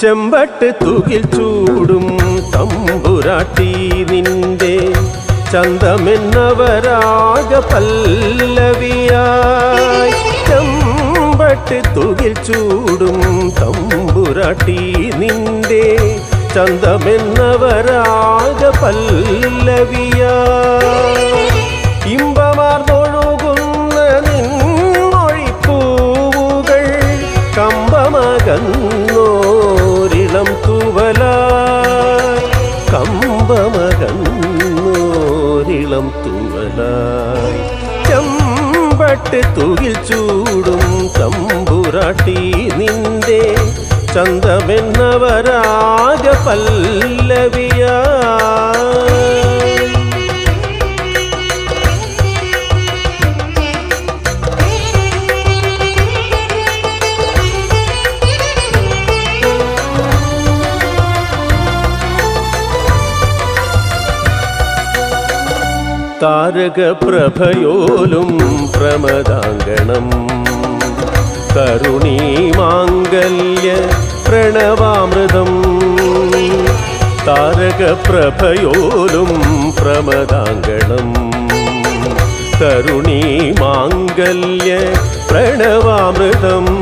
ചെമ്പട്ട് തുകിൽ ചൂടും തമ്പുരാട്ടി നിന്റെ ചന്തമെന്നവരാഗ പല്ലവിയായി. ചെമ്പട്ട് തുകിൽ ചൂടും തമ്പുരാട്ടി നിന്റെ ചന്തമെന്നവരാഗ പല്ലവിയായി. കമ്പമകന്നോരിളം തൂവലായി കമ്പമകന്നോരിളം തൂവലായി. ചെമ്പട്ട് തുകിൽ ചൂടും തമ്പുരാട്ടി നിന്റെ ചന്തമെന്നവരാഗ പല്ലവിയാ. താരകപ്രഭയോലും പ്രമദാങ്കണം. കരുണീമാംഗല്യ പ്രണവാമൃതം. താരകപ്രഭയോലും പ്രമദാങ്കണം. കരുണീമാംഗല്യ പ്രണവാമൃതം.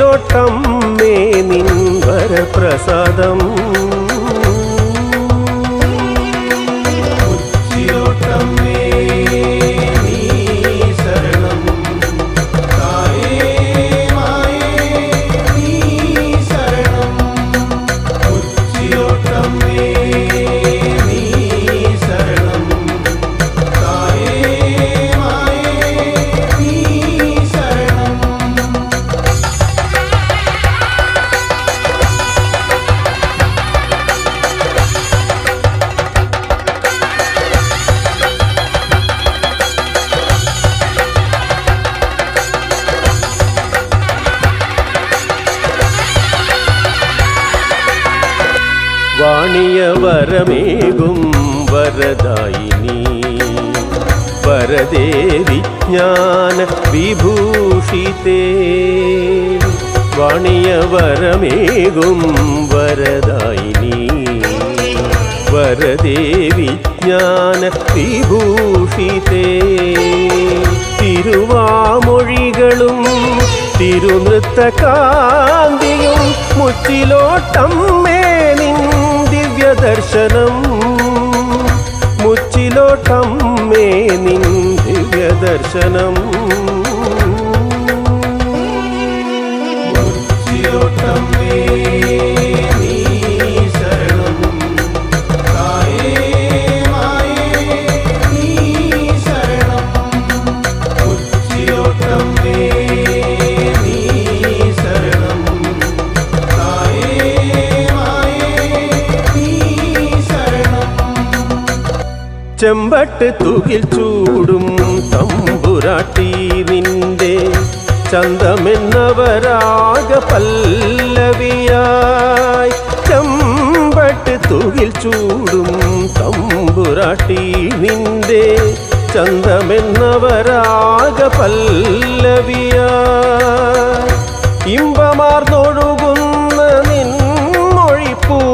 മുച്ചിലോട്ടമ്മേ നിൻവരപ്രസാദം മുച്ചിലോട്ടമ്മേ വാണിയ വരമേകും വരദായിനി വരദേ വിജ്ഞാന വിഭൂഷിതേ വാണിയ വരമേകും വരദായിനി വരദേ വിജ്ഞാന വിഭൂഷിതേ തിരുവാമൊഴികളും തിരുനൃത്തകാന്തിയും മുച്ചിലോട്ടമ്മേ ദിവ്യദർശനം മുച്ചിലോട്ടമ്മേ നിൻ ദിവ്യദർശനം മുച്ചിലോട്ടമ്മേ ചെമ്പട്ട് തുകിൽ ചൂടും തമ്പുരാട്ടി നിന്റെ ചന്തമെന്നവരാഗ പല്ലവിയായി. ചെമ്പട്ട് തുകിൽ ചൂടും തമ്പുരാട്ടി നിന്റെ ചന്തമെന്നവരാഗ പല്ലവിയായി. ഇമ്പമാർന്നൊഴുകുന്ന നിൻമൊഴിപ്പൂവുകൾ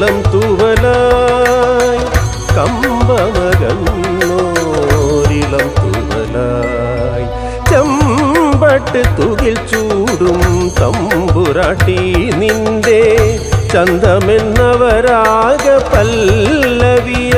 കമ്പമകന്നോരിളം തൂവലായി കമ്പമകന്നോരിളം തൂവലായി. ചമ്പട്ട് തുകിൽ ചൂടും തമ്പുരാട്ടി നിന്റെ ചന്തമെന്നവരാക പല്ലവിയ.